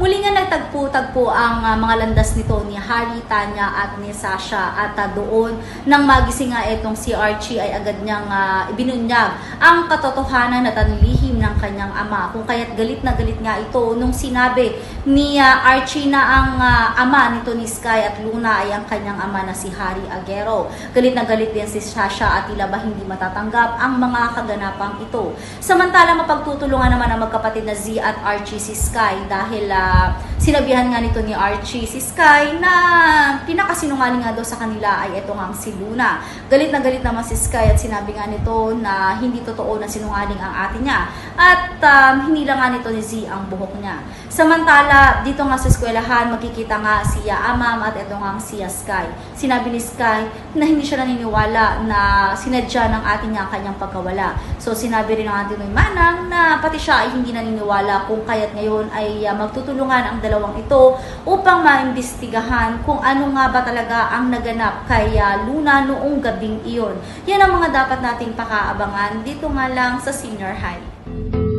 Muli nga nagtagpo-tagpo ang ah, mga landas nito ni Harry, Tanya at ni Sasha at ah, doon nang magising nga itong si Archie ay agad niyang ah, ibinunyag ang katotohanan at ang lihim ng kanyang ama kung kaya't galit na galit nga ito nung sinabi ni ah, Archie na ang ah, ama nito ni Sky at Luna ay ang kanyang ama na si Harry Agero. Galit na galit din si Sasha at tila ba hindi matatanggap ang mga kaganapang ito. Samantala mapagtutulungan naman ang magkapatid na Z at Archie si Sky dahil up. Sinabihan nga nito ni Archie si Sky na pinakasinungaling nga daw sa kanila ay ito nga si Luna. Galit na galit naman si Sky at sinabi nga nito na hindi totoo na sinungaling ang ate niya at um, hindi lang nga nito ni Z ang buhok niya. Samantala, dito nga sa eskwelahan, makikita nga siya Amam at ito nga siya Sky. Sinabi ni Sky na hindi siya naniniwala na sinadya ng ate niya ang kanyang pagkawala. So sinabi rin ng ate Noy Manang na pati siya ay hindi naniniwala kung kaya't ngayon ay uh, magtutulungan ang dalawang ito upang maimbestigahan kung ano nga ba talaga ang naganap kay uh, Luna noong gabing iyon. Yan ang mga dapat nating pakaabangan dito nga lang sa senior high.